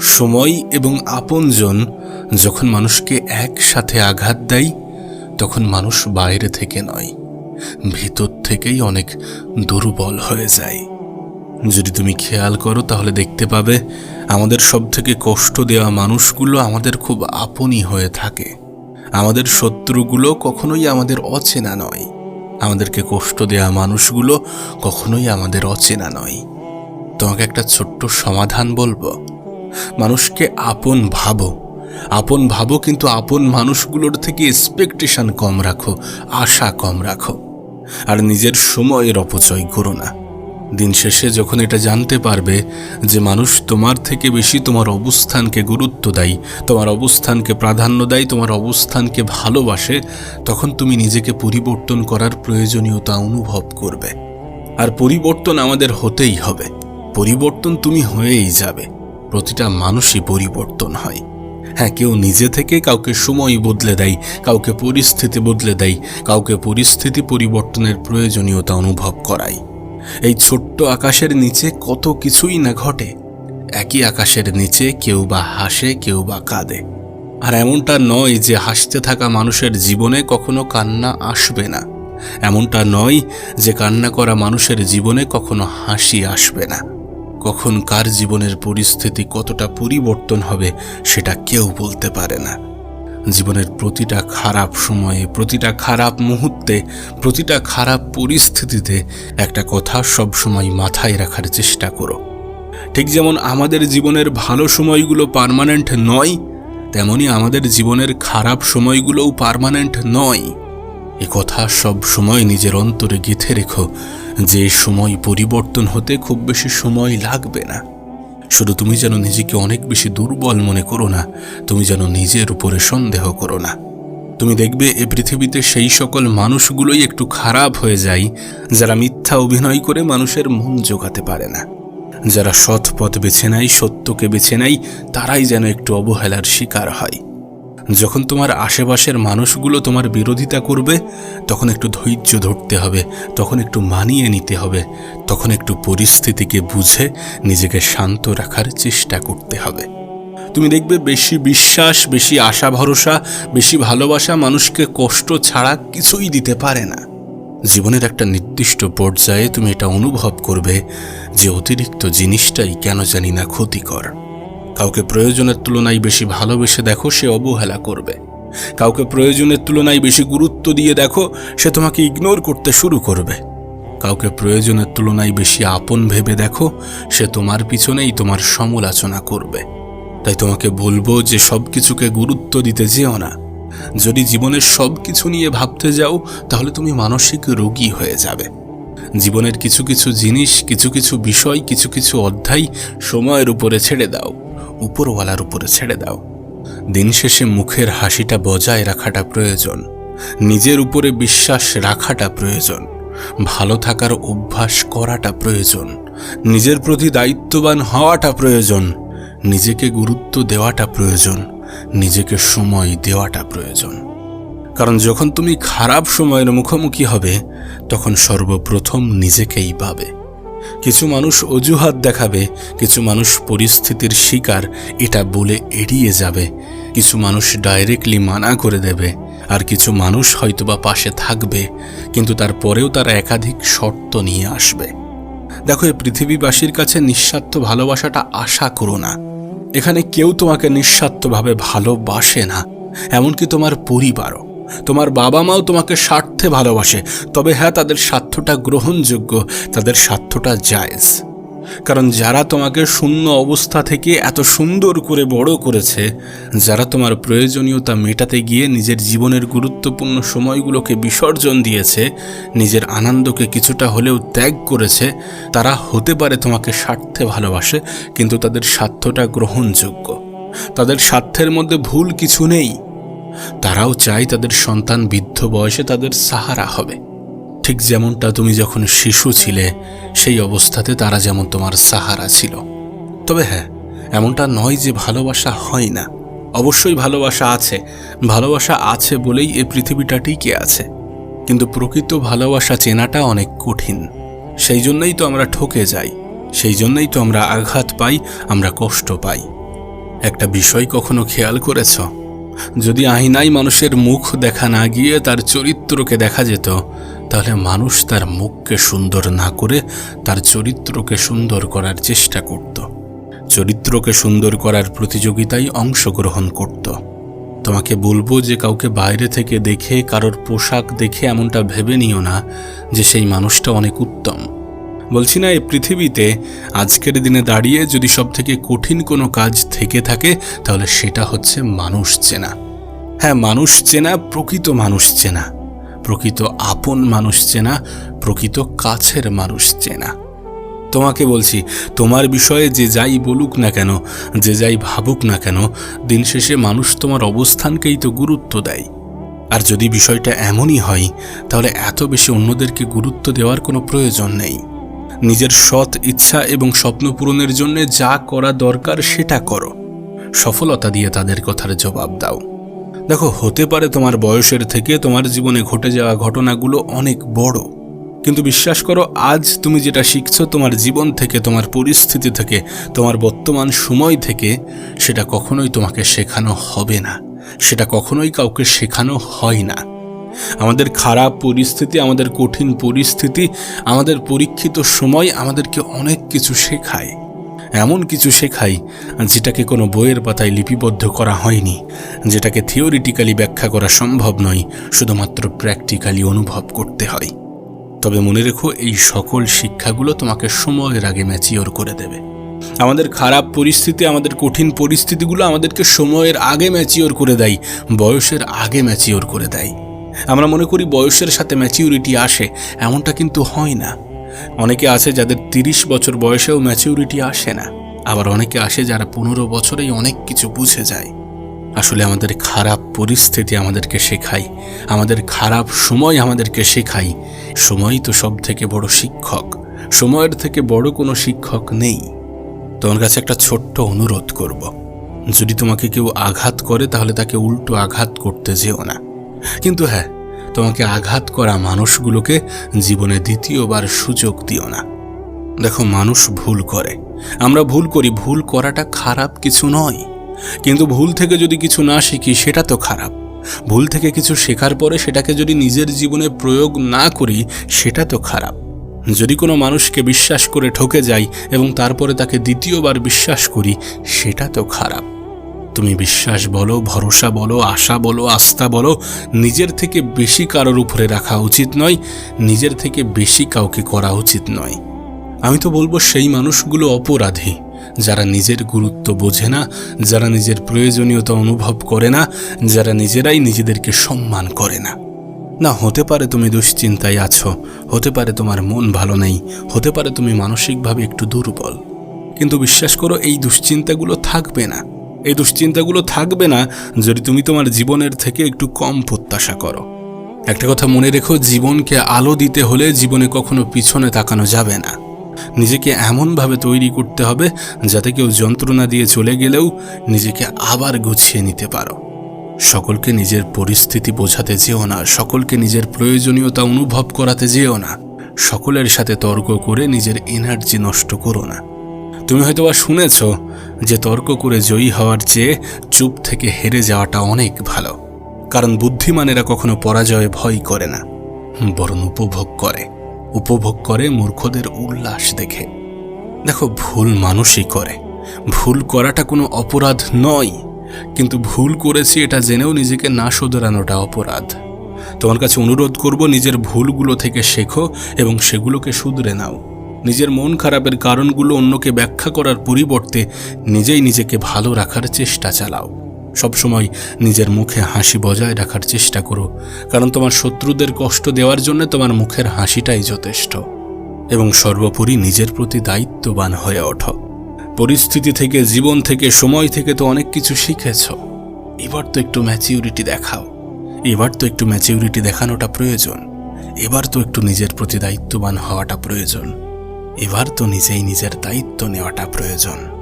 সময় এবং আপনজন যখন মানুষকে একসাথে আঘাত দেয়, তখন মানুষ বাইরে থেকে নয়, ভিতর থেকেই অনেক দুর্বল হয়ে যায়। যদি তুমি খেয়াল করো, তাহলে দেখতে পাবে আমাদের সব থেকে কষ্ট দেওয়া মানুষগুলো আমাদের খুব আপনই হয়ে থাকে। আমাদের শত্রুগুলো কখনোই আমাদের অচেনা নয়। আমাদেরকে কষ্ট দেওয়া মানুষগুলো কখনোই আমাদের অচেনা নয়। তোমাকে একটা ছোট্ট সমাধান বলব। মানুষকে আপন ভাবো। আপন ভাবো কিন্তু আপন মানুষগুলোর থেকে এক্সপেকটেশন কম রাখো, আশা কম রাখো। আর নিজের সময়ের অপচয় করো না। দিন শেষে যখন এটা জানতে পারবে যে মানুষ তোমার থেকে বেশি তোমার অবস্থানকে গুরুত্ব দেয়, তোমার অবস্থানকে প্রাধান্য দেয়, তোমার অবস্থানকে ভালোবাসে, তখন তুমি নিজেকে পরিবর্তন করার প্রয়োজনীয়তা অনুভব করবে। আর পরিবর্তন আমাদের হতেই হবে। পরিবর্তন তুমি হয়েই যাবে। প্রতিটা মানুষই পরিবর্তন হয়। হ্যাঁ কেউ নিজে থেকে কাউকে সময় বদলে দেয়, কাউকে পরিস্থিতি বদলে দেয়, কাউকে পরিস্থিতি পরিবর্তনের প্রয়োজনীয়তা অনুভব করায়। এই ছোট্ট আকাশের নিচে কত কিছুই না ঘটে। একই আকাশের নিচে কেউ বা হাসে, কেউ বা কাঁদে। আর এমনটা নয় যে হাসতে থাকা মানুষের জীবনে কখনো কান্না আসবে না। এমনটা নয় যে কান্না করা মানুষের জীবনে কখনো হাসি আসবে না। কখন কার জীবনের পরিস্থিতি কতটা পরিবর্তন হবে সেটা কেউ বলতে পারে না। জীবনের প্রতিটা খারাপ সময়ে, প্রতিটা খারাপ মুহূর্তে, প্রতিটা খারাপ পরিস্থিতিতে একটা কথা সবসময় মাথায় রাখার চেষ্টা করো। ঠিক যেমন আমাদের জীবনের ভালো সময়গুলো পার্মানেন্ট নয়, তেমনি আমাদের জীবনের খারাপ সময়গুলোও পার্মানেন্ট নয়। এ কথা সব সময় নিজের অন্তরে গেঁথে রেখো। যে সময় পরিবর্তন হতে খুব বেশি সময় লাগবে না। শুধু তুমি যেন নিজেকে অনেক বেশি দুর্বল মনে করো না, তুমি যেন নিজের উপরে সন্দেহ করো না। তুমি দেখবে এ পৃথিবীতে সেই সকল মানুষগুলোই একটু খারাপ হয়ে যায়, যারা মিথ্যা অভিনয় করে মানুষের মন জোগাতে পারে না। যারা সৎ পথ বেছে নেয়, সত্যকে বেছে নেয়, তারাই যেন একটু অবহেলার শিকার হয়। যখন তোমার আশেপাশের মানুষগুলো তোমার বিরোধিতা করবে, তখন একটু ধৈর্য ধরতে হবে, তখন একটু মানিয়ে নিতে হবে, তখন একটু পরিস্থিতিকে বুঝে নিজেকে শান্ত রাখার চেষ্টা করতে হবে। তুমি দেখবে বেশি বিশ্বাস, বেশি আশা, ভরসা, বেশি ভালোবাসা মানুষকে কষ্ট ছাড়া কিছুই দিতে পারে না। জীবনের একটা নির্দিষ্ট পর্যায়ে তুমি এটা অনুভব করবে যে অতিরিক্ত জিনিসটাই কেন জানি না ক্ষতিকর। কাউকে প্রয়োজনের তুলনায় বেশি ভালোবেসে দেখো, সে অবহেলা করবে। কাউকে প্রয়োজনের তুলনায় বেশি গুরুত্ব দিয়ে দেখো, সে তোমাকে ইগনোর করতে শুরু করবে। কাউকে প্রয়োজনের তুলনায় বেশি আপন ভেবে দেখো, সে তোমার পিছনেই তোমার সমালোচনা করবে। তাই তোমাকে বলব যে সব কিছুকে গুরুত্ব দিতে যেও না। যদি জীবনের সব কিছু নিয়ে ভাবতে যাও, তাহলে তুমি মানসিক রোগী হয়ে যাবে। জীবনের কিছু কিছু জিনিস, কিছু কিছু বিষয়, কিছু কিছু অধ্যায় সময়ের উপরে ছেড়ে দাও। উপরওয়ালার উপরে ছেড়ে দাও। দিন শেষে মুখের হাসিটা বজায় রাখাটা প্রয়োজন। নিজের উপরে বিশ্বাস রাখাটা প্রয়োজন। ভালো থাকার অভ্যাস করাটা প্রয়োজন। নিজের প্রতি দায়িত্ববান হওয়াটা প্রয়োজন। নিজেকে গুরুত্ব দেওয়াটা প্রয়োজন। নিজেকে সময় দেওয়াটা প্রয়োজন। কারণ যখন তুমি খারাপ সময়ের মুখোমুখি হবে, তখন সর্বপ্রথম নিজেকেই পাবে। কিছু মানুষ অজুহাত দেখাবে, কিছু মানুষ পরিস্থিতির শিকার, এটা বলে এড়িয়ে যাবে। কিছু মানুষ ডাইরেক্টলি মানা করে দেবে, আর কিছু মানুষ হয়তোবা পাশে থাকবে, কিন্তু তারপরেও তারা একাধিক শর্ত নিয়ে আসবে। দেখো এই পৃথিবীবাসীর কাছে নিঃস্বার্থ ভালোবাসাটা আশা করো না। এখানে কেউ তোমাকে নিঃস্বার্থভাবে ভালোবাসে না, এমনকি তোমার পরিবারও। তোমার বাবা মাও তোমাকে স্বার্থে ভালোবাসে। তবে হ্যাঁ তাদের স্বার্থটা গ্রহণযোগ্য, তাদের স্বার্থটা জায়েজ। কারণ যারা তোমাকে শূন্য অবস্থা থেকে এত সুন্দর করে বড় করেছে, যারা তোমার প্রয়োজনীয়তা মেটাতে গিয়ে নিজের জীবনের গুরুত্বপূর্ণ সময়গুলোকে বিসর্জন দিয়েছে, নিজের আনন্দকে কিছুটা হলেও ত্যাগ করেছে, তারা হতে পারে তোমাকে স্বার্থে ভালোবাসে, কিন্তু তাদের স্বার্থটা গ্রহণযোগ্য। তাদের স্বার্থের মধ্যে ভুল কিছু নেই। তারাও চায় তাদের সন্তান বৃদ্ধ বয়সে তাদের সাহারা হবে। ঠিক যেমনটা তুমি যখন শিশু ছিলে, সেই অবস্থাতে তারা যেমন তোমার সাহারা ছিল। তবে হ্যাঁ এমনটা নয় যে ভালোবাসা হয় না। অবশ্যই ভালোবাসা আছে। ভালোবাসা আছে বলেই এ পৃথিবীটা টিকে আছে। কিন্তু প্রকৃত ভালোবাসা চেনাটা অনেক কঠিন। সেই জন্যই তো আমরা ঠকে যাই। সেই জন্যই তো আমরা আঘাত পাই, আমরা কষ্ট পাই। একটা বিষয় কখনো খেয়াল করেছ? যদি আইনায় মানুষের মুখ দেখা না গিয়ে তার চরিত্রকে দেখা যেত, তাহলে মানুষ তার মুখকে সুন্দর না করে তার চরিত্রকে সুন্দর করার চেষ্টা করত। চরিত্রকে সুন্দর করার প্রতিযোগিতায় অংশগ্রহণ করত। তোমাকে বলব যে কাউকে বাইরে থেকে দেখে, কারোর পোশাক দেখে এমনটা ভেবে নিও না যে সেই মানুষটা অনেক উত্তম। বলছি না, এই পৃথিবীতে আজকের দিনে দাঁড়িয়ে যদি সব থেকে কঠিন কোনো কাজ থেকে থাকে, তাহলে সেটা হচ্ছে মানুষ চেনা। হ্যাঁ মানুষ চেনা, প্রকৃত মানুষ চেনা। প্রকৃত আপন মানুষ চেনা, প্রকৃত কাছের মানুষ চেনা। তোমাকে বলছি, তোমার বিষয়ে যে যাই বলুক না কেন, যে যাই ভাবুক না কেন, দিন শেষে মানুষ তোমার অবস্থানকেই তো গুরুত্ব দেয়। আর যদি বিষয়টা এমনই হয়, তাহলে এত বেশি অন্যদেরকে গুরুত্ব দেওয়ার কোনো প্রয়োজন নেই। নিজের সৎ ইচ্ছা এবং স্বপ্ন পূরণের জন্য যা করা দরকার সেটা করো। সফলতা দিয়ে তাদের কথার জবাব দাও। দেখো, হতে পারে তোমার বয়সের থেকে তোমার জীবনে ঘটে যাওয়া ঘটনাগুলো অনেক বড়, কিন্তু বিশ্বাস করো, আজ তুমি যেটা শিখছো তোমার জীবন থেকে, তোমার পরিস্থিতি থেকে, তোমার বর্তমান সময় থেকে, সেটা কখনোই তোমাকে শেখানো হবে না। সেটা কখনোই কাউকে শেখানো হয় না। আমাদের খারাপ পরিস্থিতি, আমাদের কঠিন পরিস্থিতি, আমাদের পরীক্ষিত সময় আমাদেরকে অনেক কিছু শেখায়। এমন কিছু শেখাই যেটাকে কোনো বইয়ের পাতায় লিপিবদ্ধ করা হয়নি, যেটাকে থিওরিটিক্যালি ব্যাখ্যা করা সম্ভব নয়, শুধুমাত্র প্র্যাকটিক্যালি অনুভব করতে হয়। তবে মনে রেখো, এই সকল শিক্ষাগুলো তোমাকে সময়ের আগে ম্যাচিওর করে দেবে। আমাদের খারাপ পরিস্থিতি, আমাদের কঠিন পরিস্থিতিগুলো আমাদেরকে সময়ের আগে ম্যাচিওর করে দেয়, বয়সের আগে ম্যাচিওর করে দেয়। আমরা মনে করি বয়সের সাথে ম্যাচিউরিটি আসে, এমনটা কিন্তু হয় না। অনেকে আছে যাদের তিরিশ বছর বয়সেও ম্যাচিউরিটি আসে না। আবার অনেকে আসে যারা পনেরো বছরেই অনেক কিছু বুঝে যায়। আসলে আমাদের খারাপ পরিস্থিতি আমাদেরকে শেখায়, আমাদের খারাপ সময় আমাদেরকে শেখায়। সময় তো সব থেকে বড় শিক্ষক, সময়ের থেকে বড় কোনো শিক্ষক নেই। তোমার কাছে একটা ছোট্ট অনুরোধ করব। যদি তোমাকে কেউ আঘাত করে তাহলে তাকে উল্টো আঘাত করতে যেও না। কিন্তু হ্যাঁ তোমাকে আঘাত করা মানুষগুলোকে জীবনে দ্বিতীয়বার সুযোগ দিও না। দেখো, মানুষ ভুল করে। আমরা ভুল করি, ভুল করাটা খারাপ কিছু নয়। কিন্তু ভুল থেকে যদি কিছু না শিখি, সেটা তো খারাপ। ভুল থেকে কিছু শেখার পরে সেটাকে যদি নিজের জীবনে প্রয়োগ না করি, সেটা তো খারাপ। যদি কোনো মানুষকে বিশ্বাস করে ঠকে যাই এবং তারপরে তাকে দ্বিতীয়বার বিশ্বাস করি, সেটা তো খারাপ। তুমি বিশ্বাস বলো, ভরসা বলো, আশা বলো, আস্থা বলো, নিজের থেকে বেশি কারোর উপরে রাখা উচিত নয়, নিজের থেকে বেশি কাউকে করা উচিত নয়। আমি তো বলব সেই মানুষগুলো অপরাধী, যারা নিজের গুরুত্ব বোঝে না, যারা নিজের প্রয়োজনীয়তা অনুভব করে না, যারা নিজেরাই নিজেদেরকে সম্মান করে না। না, হতে পারে তুমি দুশ্চিন্তায় আছো, হতে পারে তোমার মন ভালো নেই, হতে পারে তুমি মানসিকভাবে একটু দুর্বল। কিন্তু বিশ্বাস করো, এই দুশ্চিন্তাগুলো থাকবে না। এই দুশ্চিন্তাগুলো থাকবে না যদি তুমি তোমার জীবনের থেকে একটু কম প্রত্যাশা করো। একটা কথা মনে রেখো, জীবনকে আলো দিতে হলে জীবনে কখনো পিছনে তাকানো যাবে না। নিজেকে এমনভাবে তৈরি করতে হবে যাতে কেউ যন্ত্রণা দিয়ে চলে গেলেও নিজেকে আবার গুছিয়ে নিতে পারো। সকলকে নিজের পরিস্থিতি বোঝাতে যেও না, সকলকে নিজের প্রয়োজনীয়তা অনুভব করাতে যেও না, সকলের সাথে তর্ক করে নিজের এনার্জি নষ্ট করো না। তুমি হয়তোবা শুনেছ যে তর্ক করে জয়ী হওয়ার চেয়ে চুপ থেকে হেরে যাওয়াটা অনেক ভালো। কারণ বুদ্ধিমানেরা কখনো পরাজয়ে ভয় করে না, বরং উপভোগ করে। উপভোগ করে মূর্খদের উল্লাস দেখে। দেখো, ভুল মানুষই করে। ভুল করাটা কোনো অপরাধ নয়, কিন্তু ভুল করেছি এটা জেনেও নিজেকে না শোধরানোটা অপরাধ। তোমার কাছে অনুরোধ করব, নিজের ভুলগুলো থেকে শেখো এবং সেগুলোকে শুধরে নাও। নিজের মন খারাপের কারণগুলো অন্যকে ব্যাখ্যা করার পরিবর্তে নিজেই নিজেকে ভালো রাখার চেষ্টা চালাও। সবসময় নিজের মুখে হাসি বজায় রাখার চেষ্টা করো, কারণ তোমার শত্রুদের কষ্ট দেওয়ার জন্য তোমার মুখের হাসিটাই যথেষ্ট এবং সর্বোপরি নিজের প্রতি দায়িত্ববান হয়ে ওঠো। পরিস্থিতি থেকে, জীবন থেকে, সময় থেকে তো অনেক কিছু শিখেছ। এবার তো একটু ম্যাচিউরিটি দেখাও। এবার তো একটু ম্যাচিউরিটি দেখানোটা প্রয়োজন। এবার তো একটু নিজের প্রতি দায়িত্ববান হওয়াটা প্রয়োজন। এবার তো নিজেই নিজের দায়িত্ব নেওয়াটা প্রয়োজন।